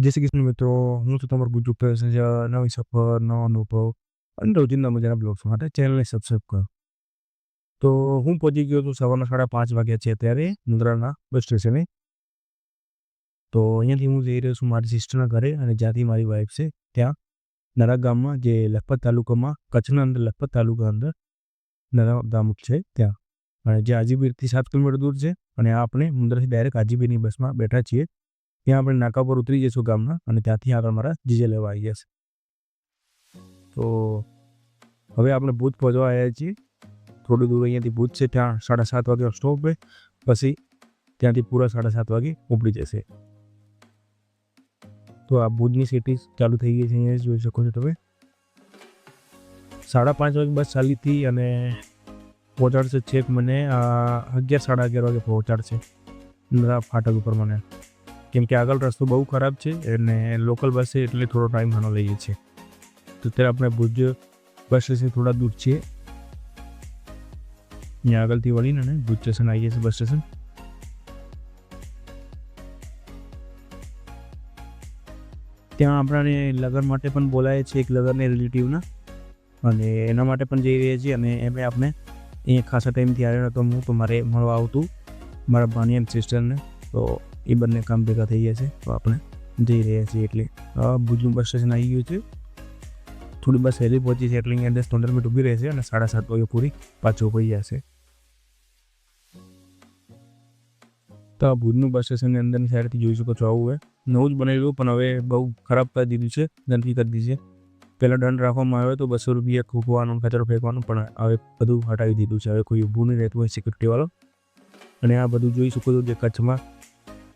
જય શ્રી કૃષ્ણ મિત્રો હું છું તમારો ગુજુ પેસેન્જર નવી સફર નવો અનુભવ અને રોજિંદા મજાના બ્લોગ્સ માટે ચેનલને સબસ્ક્રાઈબ કરો તો હું પહોંચી ગયો છું સવારના સાડા પાંચ વાગ્યા છે અત્યારે મુંદ્રાના બસ સ્ટેશને તો અહીંયાથી હું જઈ રહ્યો છું મારી સિસ્ટરના ઘરે અને જ્યાંથી મારી વાઈફ છે ત્યાં નરા ગામમાં જે લખપત તાલુકામાં કચ્છના અંદર લખપત તાલુકા અંદર નરા ગામ છે ત્યાં અને જે આજીબીરથી સાત કિલોમીટર દૂર છે અને આપણે મુંદ્રાથી ડાયરેક્ટ આજીબીરની બસમાં બેઠા છીએ ત્યાં આપણે નાકા પર ઉતરી જઈશું ગામના અને ત્યાંથી આગળ મારા જીજે લેવા આવી જશે તો હવે આપણે ભૂત પહોંચવા આવ્યા છીએ. થોડું દૂર અહીંયાથી ભૂજ છે, ત્યાં સાડા સાત વાગે સ્ટોપ છે. પછી ત્યાંથી પૂરા સાડા સાત વાગે ઉપડી જશે. તો આ ભુજની સિટી ચાલુ થઈ ગઈ છે અહીંયા, જોઈ શકો છો તમે. સાડા પાંચ વાગે બસ ચાલી હતી અને પહોંચાડશે છેક મને અગિયાર, સાડા અગિયાર વાગે પહોંચાડશે. ફાટક ઉપર મને. કેમ કે આગળ રસ્તો બહુ ખરાબ છે અને લોકલ બસ છે એટલે થોડો ટાઈમ ઘણો લઈએ છીએ. તો અત્યારે આપણે ભુજ બસ સ્ટેશન થોડા દૂર છીએ. અહીંયા આગળથી વળીને ને ભુજ સ્ટેશન આવીએ છીએ બસ સ્ટેશન. ત્યાં આપણાને લગન માટે પણ બોલાય છે એક લગનને રિલેટિવના અને એના માટે પણ જઈ રહ્યા છીએ અને એમે આપણે અહીંયા ખાસા ટાઈમથી આવ્યો હતો હું તો મારે મળવા આવતું. મારા ભાણિયન સિસ્ટરને તો એ બંને કામ ભેગા થઈ ગયા છે. તો આપણે જઈ રહ્યા છીએ એટલે ભુજનું બસ સ્ટેશન આવી ગયું છે. થોડી બસ વહેલી પહોંચી છે એટલે અહીંયા દસ પંદર મિનિટ ઊભી રહેશે અને સાડા સાત વાગે પૂરી પાછું પડી જશે તો આ ભુજનું બસ સ્ટેશનની અંદરની સાઈડથી જોઈ શકો છો આવું હોય નવું જ બનેલું પણ હવે બહુ ખરાબ કરી દીધું છે, ગંદકી કરી દીધી છે. પહેલાં દંડ રાખવામાં આવ્યો તો બસો રૂપિયા ખૂંપવાનું કચરો ફેંકવાનું, પણ હવે બધું હટાવી દીધું છે. હવે કોઈ ઊભું નહીં રહેતું હોય સિક્યુરિટીવાળો અને આ બધું જોઈ શકો છો જે કચ્છમાં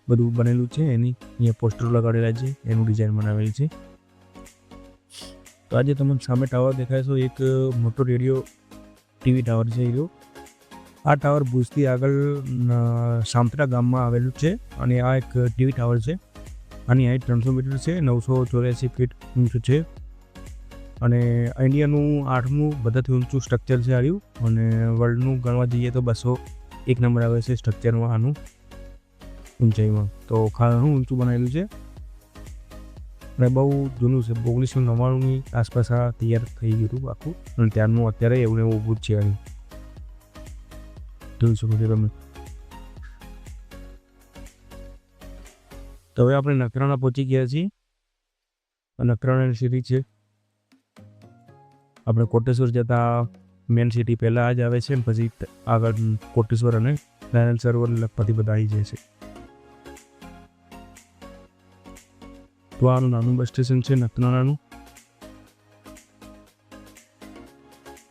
બધું બનેલું છે. એની અહીંયા પોસ્ટરો લગાડેલા છે. એનું ડિઝાઇન બનાવેલી છે. તો આજે તમને સામે ટાવર દેખાય એક મોટો રેડિયો ટીવી ટાવર છે એ આ ટાવર ભુજથી આગળ સામત્રા ગામમાં આવેલું છે અને આ એક ટીવી ટાવર છે. આની હાઈટ ત્રણસો મીટર છે, નવસો ચોર્યાસી ફીટ ઊંચું છે. અને ઇન્ડિયાનું આઠમું બધાથી ઊંચું સ્ટ્રક્ચર છે આવ્યું અને વર્લ્ડનું ગણવા જઈએ તો બસો એક નંબર આવે છે સ્ટ્રક્ચરમાં આનું ઊંચાઈમાં તો ઘણું ઊંચું બનાવેલું છે. અને બહુ જૂનું છે ઓગણીસો નવ્વાણુંની આસપાસ આ તૈયાર થઈ ગયું હતું આખું. અને ત્યારનું અત્યારે એવું એવું ઊભું જ છે અહીં જોઈ શકો છો તમે. તો હવે આપણે નકરાણા પહોંચી ગયા છીએ. નકરાણાની સિટી છે. આપણે કોટેશ્વર જતા મેન સિટી પહેલાં જ આવે છે પછી આગળ કોટેશ્વર અને નારાયણ સરોવર લખપતિ બધા આવી જાય છે. તો આનું નાનું બસ સ્ટેશન છે નખનાણાનું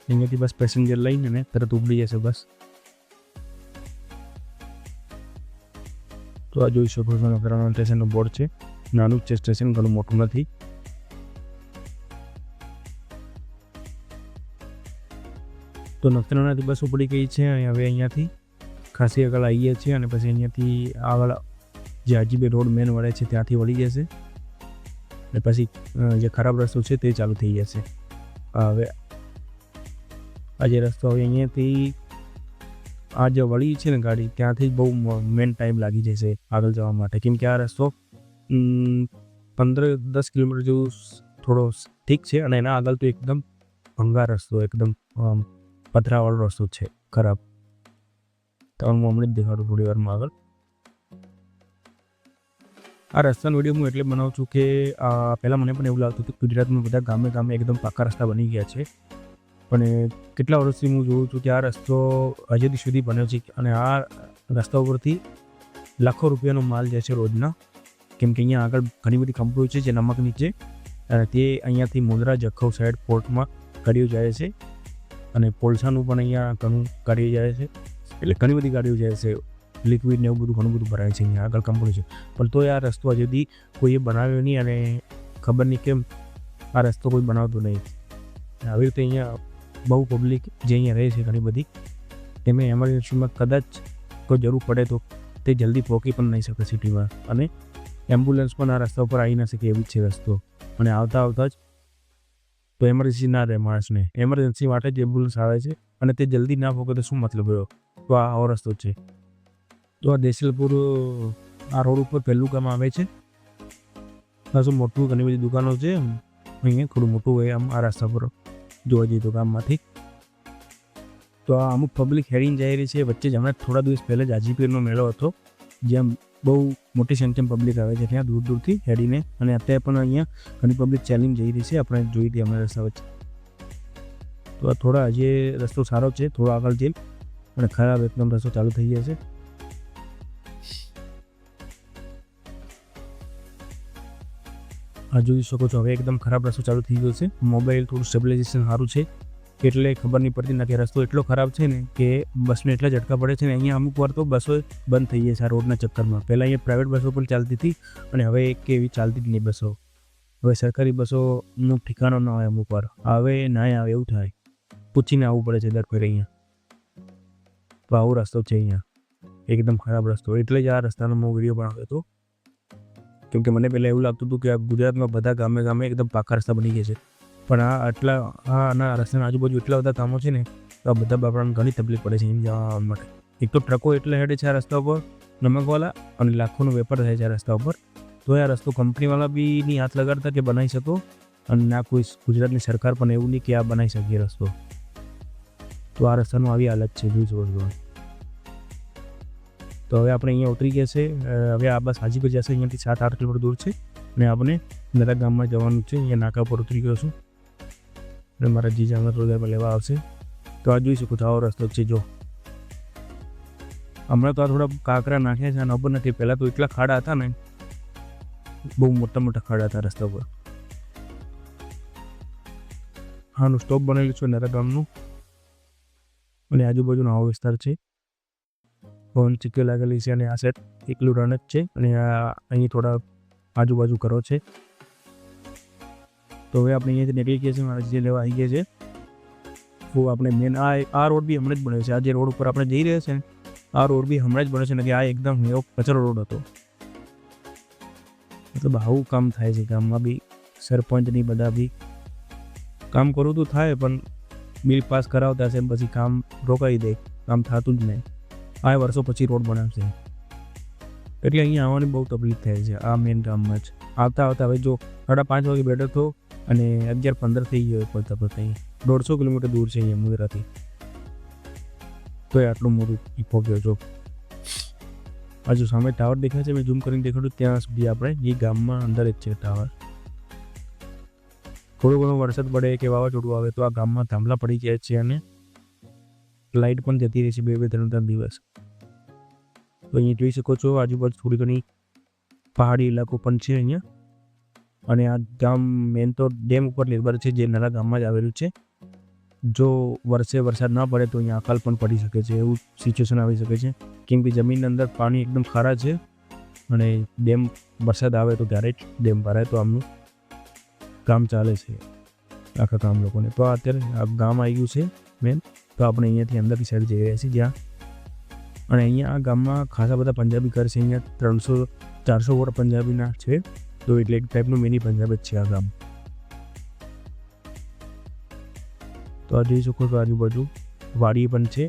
અહીંયાથી બસ પેસેન્જર લઈને ને તરત ઉપડી જશે બસ. તો આ જોઈ શકો છો નખરાણા સ્ટેશનનો બોર્ડ છે. નાનું છે સ્ટેશન, ઘણું મોટું નથી. તો નખત્રાણાથી બસ ઉપડી ગઈ છે, અને હવે અહીંયાથી ખાસી આગળ આવીએ છીએ, અને પછી અહીંયાથી આગળ જે હાજીબે રોડ મેન વળે છે, ત્યાંથી વળી જશે. અને પછી જે ખરાબ રસ્તો છે તે ચાલુ થઈ જશે. હવે, આ જે રસ્તો હવે અહીંયાથી, આ જે વળી છે ને ગાડી, ત્યાંથી જ બહુ મેન ટાઈમ લાગી જશે આગળ જવા માટે. કેમ કે આ રસ્તો પંદર દસ કિલોમીટર જેવું થોડો ઠીક છે અને એના આગળ તો એકદમ ભંગાર રસ્તો, એકદમ પથરાવાળો રસ્તો છે, ખરાબ. તમને હું હમણાં જ દેખાડું થોડી વારમાં આગળ. આ રસ્તાનો વીડિયો હું એટલે બનાવું છું કે પહેલાં મને પણ એવું લાગતું હતું ગુજરાતમાં બધા ગામે ગામે એકદમ પાકા રસ્તા બની ગયા છે. પણ કેટલા વર્ષથી હું જોઉં છું કે આ રસ્તો હજી સુધી બન્યો છે અને આ રસ્તા ઉપરથી લાખો રૂપિયાનો માલ જાય છે રોજના. કેમ કે અહીંયા આગળ ઘણી બધી કંપનીઓ છે જે નમક નીચે અને તે અહીંયાથી મુંદ્રા જખૌ સાઈડ પોર્ટમાં ગાડીઓ જાય છે. અને પોલસાનું પણ અહીંયા ઘણું ગાડીઓ જાય છે. એટલે ઘણી બધી ગાડીઓ જાય છે. લિક્વિડ ને એવું બધું, ઘણું બધું ભરાય છે અહીંયા આગળ કંપની છે. પણ તો આ રસ્તો હજી કોઈએ બનાવ્યો નહીં અને ખબર નહીં કેમ આ રસ્તો કોઈ બનાવતું નહીં. આવી રીતે અહીંયા બહુ પબ્લિક જે અહીંયા રહે છે ઘણી બધી, તેમને એમરજન્સીમાં કદાચ કોઈ જરૂર પડે તો તે જલ્દી પહોંચી પણ નહીં શકે સિટીમાં. અને એમ્બ્યુલન્સ પણ આ રસ્તા ઉપર આવી ના શકે એવી જ છે રસ્તો. અને આવતા આવતા જ તો એમરજન્સી ના રહે માણસને. એમરજન્સી માટે જ એમ્બ્યુલન્સ આવે છે અને તે જલ્દી ના પહોંચે તો શું મતલબ રહ્યો? તો આ આવો રસ્તો છે. તો આ દેસલપુર આ રોડ ઉપર પહેલું કામ આવે છે. ખાસું મોટું ઘણી બધી દુકાનો છે અહીંયા થોડું મોટું હોય આમ આ રસ્તા પર જોવા જઈએ તો ગામમાંથી. તો આ અમુક પબ્લિક હેરિંગ જઈ રહી છે. વચ્ચે જ હમણાં થોડા દિવસ પહેલાં જ હાજીપીરનો મેળો હતો, જ્યાં બહુ મોટી સંખ્યામાં પબ્લિક આવે છે. ત્યાં દૂર દૂરથી હેડીને અને અત્યારે પણ અહીંયા ઘણી પબ્લિક ચેલેન્જ જઈ રહી છે. આપણે જોઈ હતી અમે રસ્તા વચ્ચે. તો આ થોડા હજી રસ્તો સારો છે. થોડો આગળ જઈ અને ખરાબ એકદમ રસ્તો ચાલુ થઈ જશે આ જોઈ શકો છો. હવે એકદમ ખરાબ રસ્તો ચાલુ થઈ ગયો છે. મોબાઈલ થોડું સ્ટેબિલાઇઝેશન સારું છે. એટલે ખબર નહીં પડતી ના કે રસ્તો એટલો ખરાબ છે ને કે બસને એટલા ઝટકા પડે છે ને અહીંયા અમુક વાર તો બસો બંધ થઈ જાય છે આ રોડના ચક્કરમાં. પહેલાં અહીંયા પ્રાઇવેટ બસો પણ ચાલતી હતી અને હવે એક એવી ચાલતી જ નહીં બસો. હવે સરકારી બસોનું ઠિકાણો ન હોય અમુક વાર. હવે ના આવે એવું થાય. પૂછીને આવવું પડે છે દર ફેર અહીંયા. તો આવો રસ્તો છે અહીંયા. એકદમ ખરાબ રસ્તો. એટલે જ આ રસ્તાનો હું વીડિયો બનાવ્યો હતો. કેમ કે મને પહેલાં એવું લાગતું હતું કે ગુજરાતમાં બધા ગામે ગામે એકદમ પાકા રસ્તા બની ગયા છે. પણ આ આટલા આ આના રસ્તાના આજુબાજુ એટલા બધા કામો છે ને, તો આ બધા બાપડાને ઘણી તકલીફ પડે છે અહીં જવા માટે. એક તો ટ્રકો એટલે હેડે છે આ રસ્તા ઉપર, નમકવાલા અને લાખોનો વેપાર થાય છે આ રસ્તા ઉપર. તો આ રસ્તો કંપનીવાળા બી ની હાથ લગાડતા કે બનાવી શકો અને ના કોઈ ગુજરાતની સરકાર પણ એવું નહીં કે આ બનાવી શકીએ રસ્તો. તો આ રસ્તાનું આવી હાલત છે, જોઈ શકો છો તો હવે આપણે અહીંયા ઉતરી ગયા છે હવે આ બસ હાજીપુર જશે. અહીંયાથી સાત આઠ કિલોમીટર દૂર છે. અને આપણે નરા ગામમાં જવાનું છે. અહીંયા નાકા પર ઉતરી ગયો છું. અને મારા જીજા અમે લેવા આવશે. તો આ જોઈ શકો છો, આવો રસ્તો છે. જો. હમણાં તો આ થોડા કાંકરા નાખ્યા છે. અને ખબર નથી. પહેલાં તો એટલા ખાડા હતા ને. બહુ મોટા મોટા ખાડા હતા રસ્તા પર હાનું સ્ટોપ બનેલું છે નરા ગામનું. અને આજુબાજુનો આવો વિસ્તાર છે. પવન ચીકી લાગેલી છે અને આ સેટ એકલું રન જ છે અને આ અહીં થોડા આજુબાજુ કરો છે. તો હવે આપણે અહીંયાથી નીકળી ગયા છીએ, મારા જે લેવા આવી ગયા છે. તો આપણે મેન આ આ રોડ બી હમણાં જ બન્યો છે. આ જે રોડ ઉપર આપણે જઈ રહ્યા છે આ રોડ બી હમણાં જ બન્યો છે, નથી, આ એકદમ એવો કચરો રોડ હતો. મતલબ આવું કામ થાય છે, ગામમાં બી સરપંચની બધા બી. કામ કરવું તો થાય, પણ બિલ પાસ કરાવતા છે પછી કામ રોકાઈ દે કામ થતું જ નહીં. આ વર્ષો પછી રોડ બનાવશે. એટલે અહીંયા આવવાની બહુ તકલીફ થાય છે, આ મેઇન ગામમાં જ. આવતા આવતા હવે જો સાડા પાંચ વાગે બેઠો હતો અને અગિયાર પંદર થઈ ગયો પડતા પડતા અહીં. દોઢસો કિલોમીટર દૂર છે અહીંયા મુદ્રાથી. તો એ આટલું મોટું ઈપો ગયો જો. હજુ સામે ટાવર દેખાય છે, મેં ઝૂમ કરીને દેખાડું ત્યાં સુધી આપણે એ ગામમાં અંદર જ છે ટાવર. થોડો ઘણો વરસાદ પડે કે વાવાઝોડું આવે તો આ ગામમાં થાંભલા પડી જાય છે અને લાઇટ પણ જતી રહે છે બે બે, ત્રણ ત્રણ દિવસ. તો અહીંયા જોઈ શકો છો, આજુબાજુ થોડી ઘણી પહાડી ઇલાકો પણ છે અહીંયા. અને આ ગામ મેન તો ડેમ ઉપર નિર્ભર છે, જે નાના ગામમાં જ આવેલું છે. જો વર્ષે વરસાદ ના પડે તો અહીંયા અકાલ પણ પડી શકે છે, એવું સિચ્યુએશન આવી શકે છે. કેમ કે જમીનની અંદર પાણી એકદમ ખારા છે અને ડેમ વરસાદ આવે તો ત્યારે જ ડેમ ભરાય તો આમનું કામ ચાલે છે, આખા ગામ લોકોને. તો અત્યારે આ ગામ આવી ગયું છે મેન તો આપણે અહીંયાથી અંદરની સાઈડ જઈ રહ્યા છીએ જ્યાં. અને અહીંયા આ ગામમાં ખાસા બધા પંજાબી ઘર છે, અહીંયા ત્રણસો, ચારસો વોટ પંજાબીના છે. તો એટલે એક ટાઈપનું મિની પંજાબ જ છે આ ગામ. તો આ જોઈ શકો છો આજુબાજુ, વાડી પણ છે,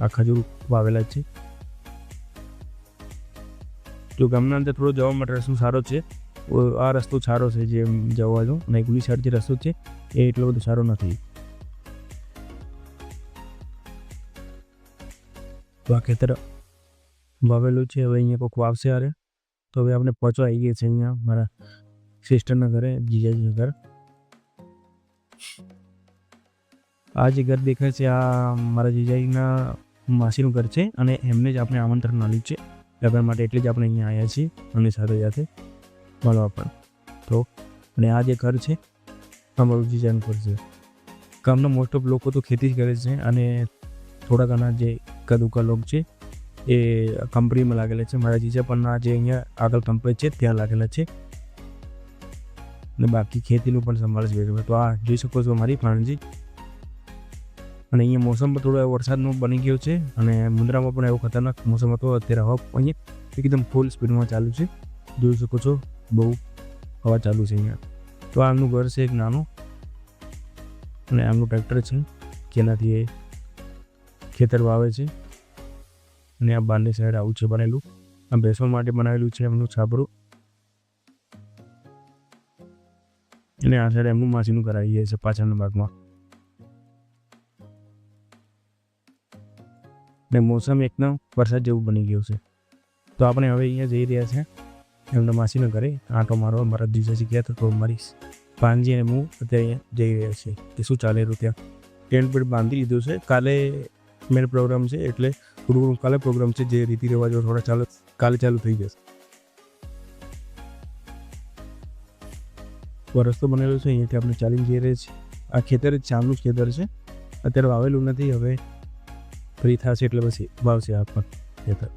આ ખજૂર વાવેલા છે. તો ગામના અંદર થોડો જવા માટે રસ્તો સારો છે આ રસ્તો સારો છે જે જવાનો અને ગુલી સાઈડ જે રસ્તો છે, એ એટલો બધો સારો નથી. તો આ ખેતર વાવેલું છે. હવે અહીંયા કોઈક વાવશે અરે તો હવે આપણે પહોંચવા આવી ગયા છે અહીંયા મારા સિસ્ટરના ઘરે, જીજાજીના ઘર. આ જે ઘર દેખાય છે, આ મારા જીજાજીના માસીનું ઘર છે અને એમને જ આપણે આમંત્રણ આપ્યું છે. લગ્ન માટે એટલે જ આપણે અહીંયા આવ્યા છીએ અને સાથે સાથે મળવા પણ. તો, અને આ જે ઘર છે અમારું જીજાનું ઘર છે. ગામના મોસ્ટ ઓફ લોકો તો ખેતી જ કરે છે અને થોડા ઘણા જે કદુકા લોક છે, એ કંપનીમાં લાગેલા છે. મારા જીજા પણ જે અહીંયા આગળ કંપની છે, ત્યાં લાગેલા છે. અને બાકી ખેતીનું પણ સંભાળ તો આ જોઈ શકો છો મારી ફાણજી અને અહીંયા મોસમ પણ થોડો વરસાદનો બની ગયો છે અને મુંદ્રામાં પણ એવો ખતરનાક મોસમ હતો. અત્યારે હવા અહીંયા એકદમ ફૂલ સ્પીડમાં ચાલુ છે. જોઈ શકો છો, બહુ હવા ચાલુ છે અહીંયા. તો આમનું ઘર છે એક નાનું. અને આમનું ટ્રેક્ટર છે, જેનાથી એ ખેતર વાવે છે. અને આ બારની સાઈડ આવું છે બનેલું. આ બેસવા માટે બનાવેલું છે એમનું છાપરું અને આ સાઈડ એમનું માસીનું કરાવી જાય છે પાછળના ભાગમાં. ને મોસમ એકદમ વરસાદ જેવું બની ગયું છે. તો આપણે હવે અહીંયા જઈ રહ્યા છે. એમના માસીને ઘરે આંટો મારવા. મારા જીજાજી ગયા તો મારી પાનજી અને હું અત્યારે અહીંયા જઈ રહ્યા છીએ. કે શું ચાલે રહ્યું ત્યાં? ટેન્ટ પેન્ટ બાંધી દીધું છે. કાલે મેન પ્રોગ્રામ છે એટલે ગુરુ કાલે પ્રોગ્રામ છે જે રીતિ રિવાજો થોડા ચાલુ, કાલે ચાલુ થઈ જશે. રસ્તો બનેલો છે, અહીંયાથી આપણે ચાલીને જઈ રહ્યા છીએ. આ ખેતર જ ચામનું જ ખેતર છે. અત્યારે વાવેલું નથી, હવે ફ્રી થશે એટલે પછી વાવશે આ પણ ખેતર.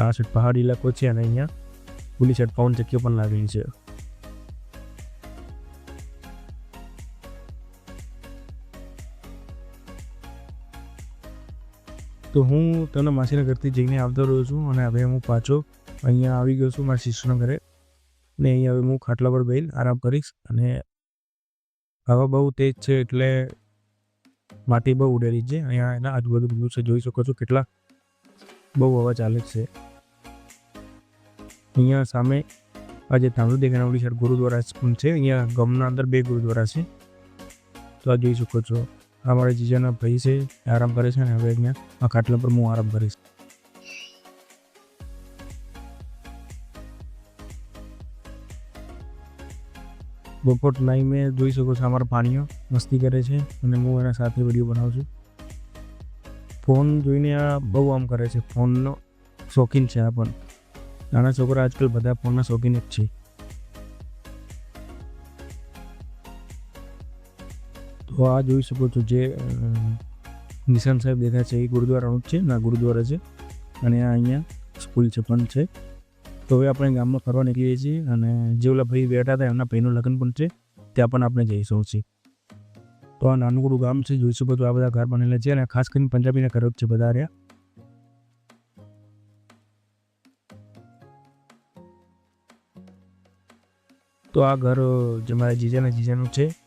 આ પહાડી ઇલાકો છે અને અહીંયા પુલી સાઈડ પવન ચક્કીઓ પણ લાગેલી છે. તો હું તને માસીના ઘરથી જઈને આવતો રહ્યો છું અને હવે હું પાછો અહીંયા આવી ગયો છું મારા શિષ્યના ઘરે. ને અહીંયા હવે હું ખાટલા પર બેહીને આરામ કરીશ અને હવા બહુ તેજ છે એટલે માટી બહુ ઉડેલી છે. અહીંયા એના આજુબાજુ બધું છે, જોઈ શકો છો કેટલા બહુ હવા ચાલે છે. અહીંયા સામે આ જે તાંડુ દેખાના સાઈડ ગુરુદ્વારા પણ છે. અહીંયા ગમના અંદર બે ગુરુદ્વારા છે. તો આ જોઈ શકો છો. આ મારા જીજાના ભાઈ છે આરામ કરે છે ને હવે અહીંયા. આ ખાટલા પર હું આરામ કરીશ. બપોર ટાઈમે જોઈ શકો છો અમારા પાણીઓ મસ્તી કરે છે અને હું એના સાથે વીડિયો બનાવું છું. ફોન જોઈને આ બહુ આમ કરે છે, ફોનનો શોખીન છે આ પણ. નાના છોકરા આજકાલ બધા ફોનના શોખીન જ છે. તો આ જોઈ શકો છો જે નિશાન સાહેબ દેખાય છે એ ગુરુદ્વારાનું જ છે, ના, ગુરુદ્વારા છે. અને આ અહીંયા સ્કૂલ છે પણ છે. તો હવે આપણે ગામમાં ફરવા નીકળીએ છીએ અને જે ઓલા ભાઈ બેઠા હતા એમના ભાઈનું લગ્ન પણ છે, ત્યાં પણ આપણે જઈશું છીએ. તો આ નાનકડું ગામ છે, જોઈ શકો આ બધા ઘર બનેલા છે અને ખાસ કરીને પંજાબીના ઘરો છે બધા રહ્યા. તો આ ઘર જે મારા જીજાના જીજાનું છે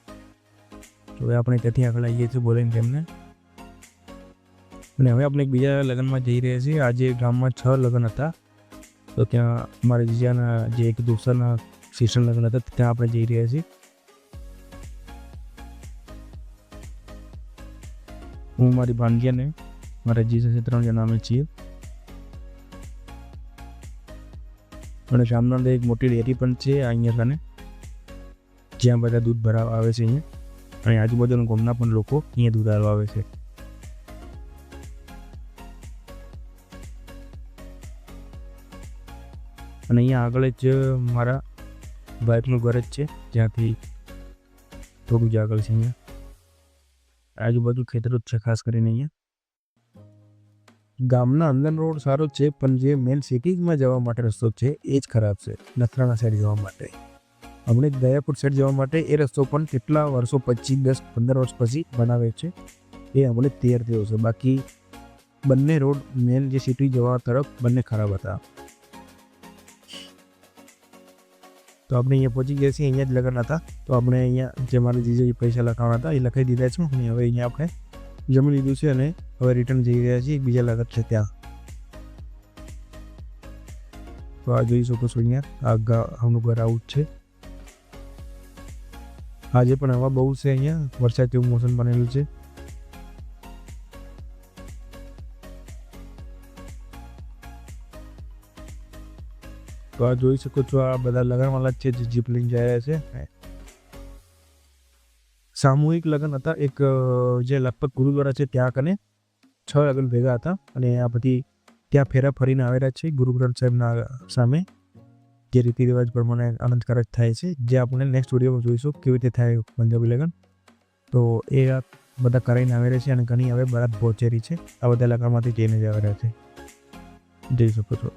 હવે આપણે ત્યાંથી આગળ આવીએ છીએ બોલાવીને તેમને. અને હવે આપણે એક બીજા લગ્નમાં જઈ રહ્યા છીએ. આજે ગામમાં છ લગ્ન હતા. તો ત્યાં મારા જીજાના જે એક દોસ્તરના સિસ્ટર લગ્ન હતા, ત્યાં આપણે જઈ રહ્યા છીએ. હું, મારી ભાણગીયાને મારા જીજા છે ત્રણ જણા અમે છીએ. અને સામના એક મોટી ડેરી પણ છે અહીંયા કને, જ્યાં બધા દૂધ ભરાવા આવે છે અહીંયા. અને આજુબાજુના ગામના પણ લોકો અહીંયા દૂધ આવે છે. અને અહીંયા આગળ જ મારા વાઈફનું ઘર જ છે, જ્યાંથી થોડું જ આગળ છે અહીંયા. આજુબાજુ ખેતરો જ છે ખાસ કરીને અહીંયા. ગામના અંદર રોડ સારો છે, પણ જે મેન સિટીમાં જવા માટે રસ્તો છે, એ જ ખરાબ છે નથરાણા સાઈડ જવા માટે. હમણે દયાપુર સાઈડ જવા માટે એ રસ્તો પણ કેટલા વર્ષો પછી, દસ પંદર વર્ષ પછી બનાવે છે. એ હમણે તૈયાર થયો છે. બાકી બંને રોડ મેન જે સિટી જવા તરફ બંને ખરાબ હતા. તો આપણે અહીંયા પહોંચી ગયા છીએ. અહીંયા જ લગ્ન હતા. તો આપણે અહીંયા જે મારા જીજે પૈસા લખાવવાના હતા એ લખાઈ દીધા છે. અને હવે અહીંયા આપણે જમી લીધું છે અને હવે રિટર્ન જઈ રહ્યા છીએ. બીજા લગ્ન છે ત્યાં. તો આ જોઈ શકો છો અહીંયા. આ ગામનું ઘર આવું જ છે. આજે પણ હવા બહુ છે અહીંયા. વરસાદ જેવું મોસમ બનેલું છે. તો આ જોઈ શકો છો, આ બધા લગ્નવાળા જ છે જે જીપ લઈને જઈ રહ્યા છે. સામૂહિક લગ્ન હતા. એક જે લગભગ ગુરુદ્વારા છે ત્યાં કને છ લગ્ન ભેગા હતા. અને આ બધી ત્યાં ફેરા ફરીને આવેલા છે ગુરુ ગ્રંથ સાહેબના સામે. જે રીતિ રિવાજ પ્રમાણે આનંદકારક થાય છે, જે આપણે નેક્સ્ટ વિડીયોમાં જોઈશું, કેવી રીતે થાય પંજાબી લગ્ન તો એ બધા કરાઈને આવેલા છે અને ઘણી હવે બરાત પહોંચેલી છે. આ બધા લગ્નમાંથી જઈને જ આવેલા છે. જઈ શકો છો.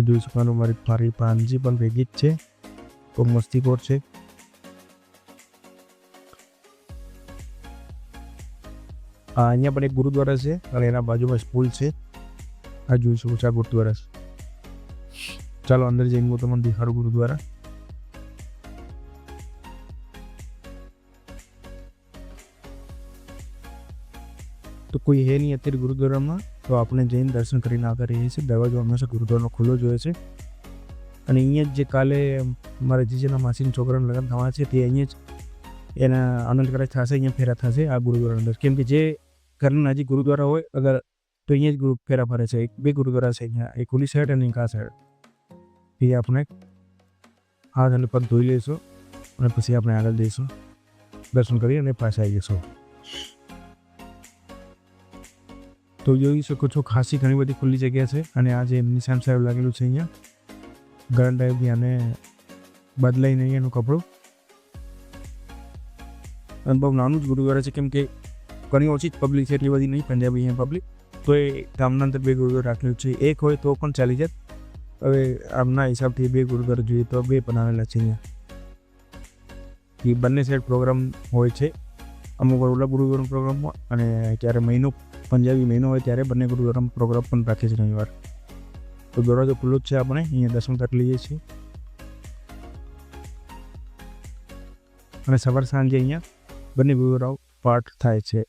જોઈ શકવાનું મારી ફારી પાનજી પણ ભેગી જ છે. તો મસ્તીખોર છે. અહીંયા પણ એક ગુરુદ્વારા છે અને એના બાજુમાં સ્કૂલ છે. આ જોઈ શકો છો આ ગુરુદ્વારા છે. ચાલો અંદર જઈને હું તમને દેખાડું ગુરુદ્વારા. તો કોઈ હે નહીં અત્યારે ગુરુદ્વારામાં, તો આપણે જઈને દર્શન કરીને આવતા રહીએ છીએ. દરવાજો હંમેશા ગુરુદ્વારાનો ખુલ્લો જોઈએ છે. અને અહીંયા જ જે કાલે મારા જીજેના માસીના છોકરાના લગ્ન થવાના છે, તે અહીંયા જ એના આનંદ કરાજ થશે, અહીંયા ફેરા થશે આ ગુરુદ્વારા અંદર. કેમ કે જે ઘરના નજીક ગુરુદ્વારા હોય, અગર તો અહીંયા જ ગુરુ ફેરા ફરે છે એક બે ગુરુદ્વારા છે અહીંયા એક ઓલી સાઈડ અને એક આ સાઈડ એ આપણે હાથ અને પગ ધોઈ લઈશું અને પછી આપણે આગળ જઈશું દર્શન કરી અને પાછા આવી જઈશું તો જોઈ શકો છો ખાસી ઘણી બધી ખુલ્લી જગ્યા છે અને આ જે એમની સામ સાહેબ લાગેલું છે અહીંયા ગરમ ટાઈપની અને બદલાઈને અહીંયાનું કપડું અને બહુ નાનું જ ગુરુદ્વારા છે કેમ કે ઘણી ઓછી જ પબ્લિક છે એટલી બધી નહીં પંજાબી અહીંયા પબ્લિક તો એ ગામના અંદર બે ગુરુદ્વાર રાખેલું છે. એક હોય તો પણ ચાલી જાય હવે આમના હિસાબથી બે ગુરુદ્વાર જોઈએ તો બે બનાવેલા છે અહીંયા. એ બંને સાઈડ પ્રોગ્રામ હોય છે. અમુક વાર ઓલા ગુરુદ્વારનો પ્રોગ્રામ હોય અને જ્યારે મહિનો પંજાબી મહિનો હોય ત્યારે બંને ગુરુદ્વારામાં પ્રોગ્રામ પણ રાખે છે રવિવાર. તો દરવાજો ખુલ્લો જ છે આપણે. અહીંયા દસમ તક લઈએ છીએ. અને સવાર સાંજે અહીંયા બંને ગુરુદ્વારાઓ પાઠ થાય છે.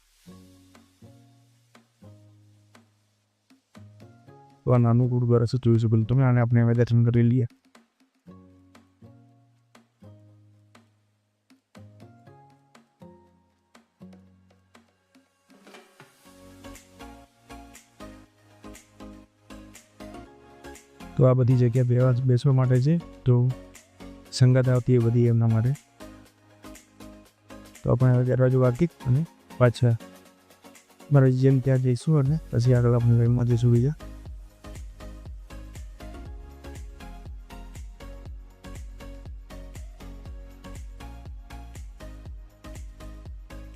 તો આ નાનું ગુરુદ્વારા છે જોઈ શકો તમે આને આપણે હવે દર્શન કરી લઈએ તો આ બધી જગ્યા બેવા બેસવા માટે છે તો સંગત આવતી એ બધી એમના માટે તો આપણે હવે દરવાજો વાગી અને પાછા મારા જેમ ત્યાં જઈશું અને પછી આગળ આપણે લાઈનમાં જઈશું બીજા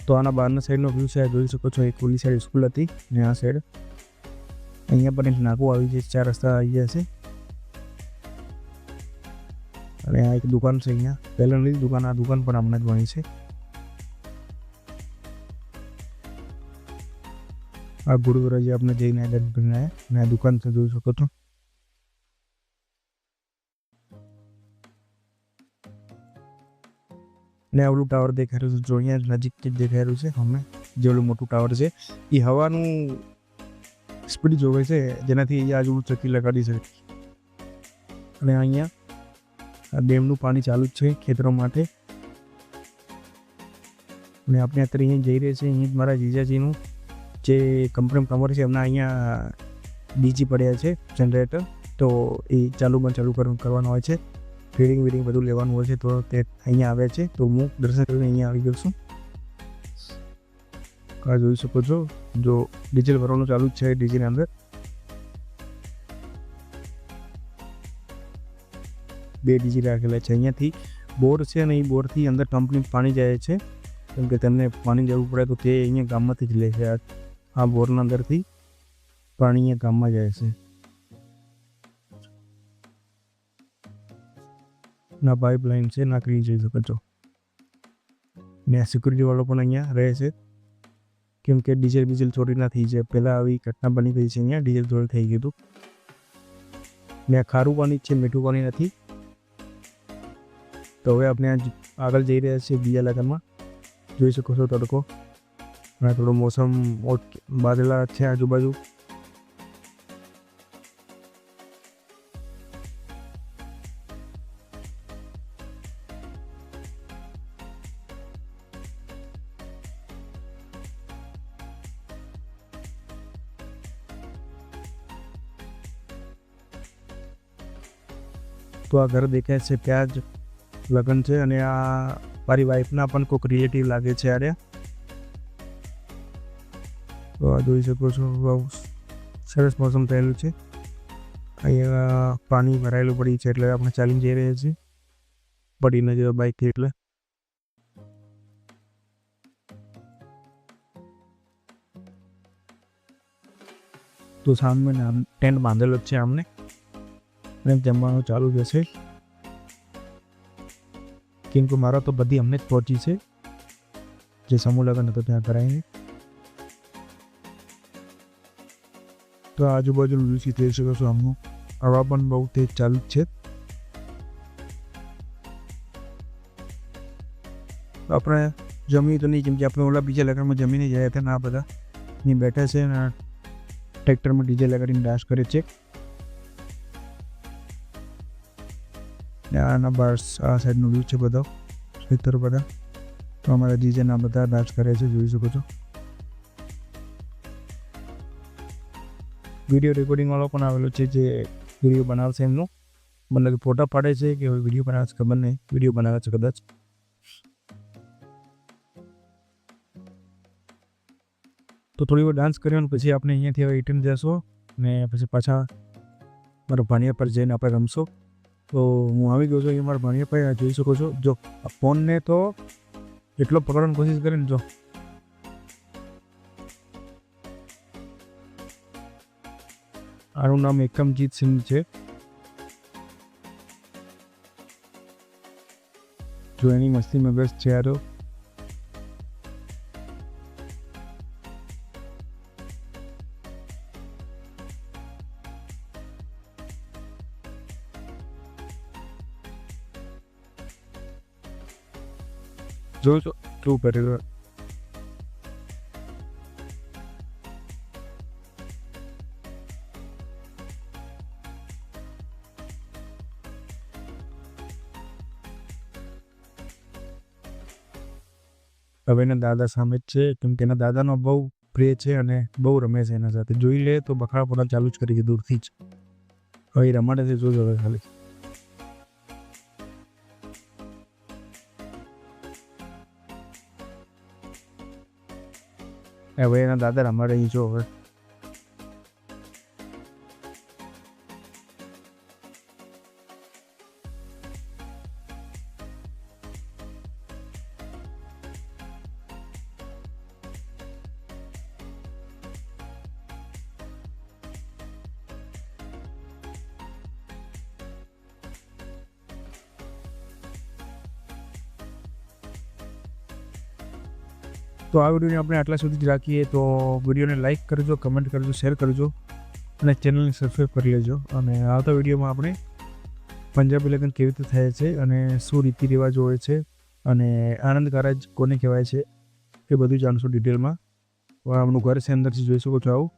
તો આના બહારના સાઈડનો વ્યૂ છે, જોઈ શકો છો, એક ઓલી સાઈડ સ્કૂલ હતી ને આ સાઈડ અહીંયા પણ એક નાકું આવી છે, ચાર રસ્તા આવી ગયા છે. અને આ એક દુકાન છે અહીંયા. પહેલાંની દુકાન, આ દુકાન પણ હમણાં જ બની છે. આ ગુરુદ્વારા જે આપણે જઈને દર્શન કરીને આવ્યા અને આ દુકાન છે, જોઈ શકો છો. ને ઓલું ટાવર દેખાઈ છે. જો અહીંયા નજીક જ દેખાઈ છે અમે જે ઓલું મોટું ટાવર છે. એ હવાનું સ્પીડ જોવે છે. જેનાથી એ આજુ ચકી લગાડી શકે. અને અહીંયા ડેમનું પાણી ચાલુ જ છે ખેતરો માટે. અને આપણે અત્યારે અહીંયા જઈ રહ્યા છીએ. અહીંયા મારા જીજાજીનું જે કંપની કમર છે, એમના અહીંયા ડીજી પડ્યા છે જનરેટર તો એ ચાલુ બંધ ચાલુ કરવાનું હોય છે. ફીડિંગ વીડિંગ બધું લેવાનું હોય છે તો તે અહીંયા આવે છે. તો હું દર્શન કરીને અહીંયા આવી ગયો છું. આ જોઈ શકો છો. જો ડીઝલ ભરવાનું ચાલુ જ છે ડીજીની અંદર. બે ડીજી રાખેલા છે અહીંયાથી. બોર છે અને એ બોરથી અંદર કંપની પાણી જાય છે. કેમ કે તેમને પાણી જરૂર પડે તો તે અહીંયા ગામમાંથી જ લે છે. આ બોરના અંદરથી પાણી અહીંયા ગામમાં જાય છે. ના પાઇપલાઇન છે નાખી જઈ શકો છો. ને આ સિક્યુરિટી વાળો પણ અહીંયા રહે છે. કેમ કે ડીઝલ બીઝલ ચોરી ના થઈ જાય. પહેલાં આવી ઘટના બની ગઈ છે અહીંયા, ડીઝલ ચોરી થઈ ગયું હતું. ને ખારું પાણી છે, મીઠું પાણી નથી. તો હવે આપણે આગળ જઈ રહ્યા છીએ બીજા ઇલાકામાં જોઈ શકો છો તડકો. અને થોડું મોસમ બાદલા છે આજુબાજુ. તો આ ઘર દેખાય છે ત્યાં જ લગ્ન છે અને આ મારી વાઈફના પણ કોઈ ક્રિએટિવ લાગે છે અરે તો આ જોઈ શકો છો, બહુ સરસ મોસમ થયેલું છે. અહીંયા પાણી ભરાયેલું પડી છે એટલે આપણે ચાલીને જઈ રહ્યા છીએ. પડીને જેવા બાઇકથી એટલે. તો સામે ટેન્ટ બાંધેલો જ છે આમને. અને જમવાનું ચાલુ રહેશે. કેમ કે મારા તો બધી અમને જ પહોંચી છે. જે સમૂહ લગ્ન હતો ત્યાં કરાવીને. તો આજુબાજુ લુસી થઈ શકો છો આમનું હવા પણ બહુ તેજ ચાલુ જ છે. આપણે જમી તો નહીં, કેમ કે આપણે ઓલા બીજા લગ્નમાં જમીને જાય હતા ને બધા. ની બેઠા છે ને ટ્રેક્ટરમાં ડીજે લગાડીને ડાન્સ કરે છે. ને આના બાર આ સાઈડનું વ્યૂ છે બધો. ખેતર બધા. તો અમારા જીજેના બધા ડાન્સ કરે છે, જોઈ શકો છો. વીડિયો રેકોર્ડિંગવાળો પણ આવેલો છે જે વીડિયો બનાવશે એમનું. મતલબ કે ફોટા પાડે છે કે વીડિયો બનાવે છે ખબર નહીં. વીડિયો બનાવે છે કદાચ. તો થોડી વાર ડાન્સ કર્યો ને પછી આપણે અહીંયાથી હવે રિટર્ન જશો ને પછી પાછા મારા ભાણિયા પર જઈને આપણે રમશો. તો હું આવી ગયો છું અહીંયા મારા પર આ જોઈ શકો છો. જો, આ ફોનને તો એટલો પકડવાની કોશિશ કરે ને જો. આનું નામ એકમજીત સિંહ છે. જો એની મસ્તીમાં વ્યસ્ત છે યારો જો શું કરી હવે એના દાદા સામે જ છે, કેમ કે એના દાદાનો બહુ પ્રિય છે અને બહુ રમે છે એના સાથે. જોઈ લે તો બખાડા પોતા ચાલુ જ કરી દૂરથી જ. હવે રમાડે છે, જોજો હવે ખાલી. હવે એના દાદા રમાડે અહીં જો હવે તો આ વિડીયોને આપણે આટલા સુધી જ રાખીએ. તો વિડીયોને લાઇક કરજો કમેન્ટ કરજો શેર કરજો અને ચેનલને સબસ્ક્રાઈબ કરી લેજો. અને આવતા વિડીયોમાં આપણે પંજાબી લગ્ન કેવી રીતે થાય છે અને શું રીતિ રિવાજ હોય છે અને આનંદ કારજ કોને કહેવાય છે એ બધું જાણશું ડિટેલમાં આમનું ઘર છે, અંદરથી જોઈ શકો છો આવું.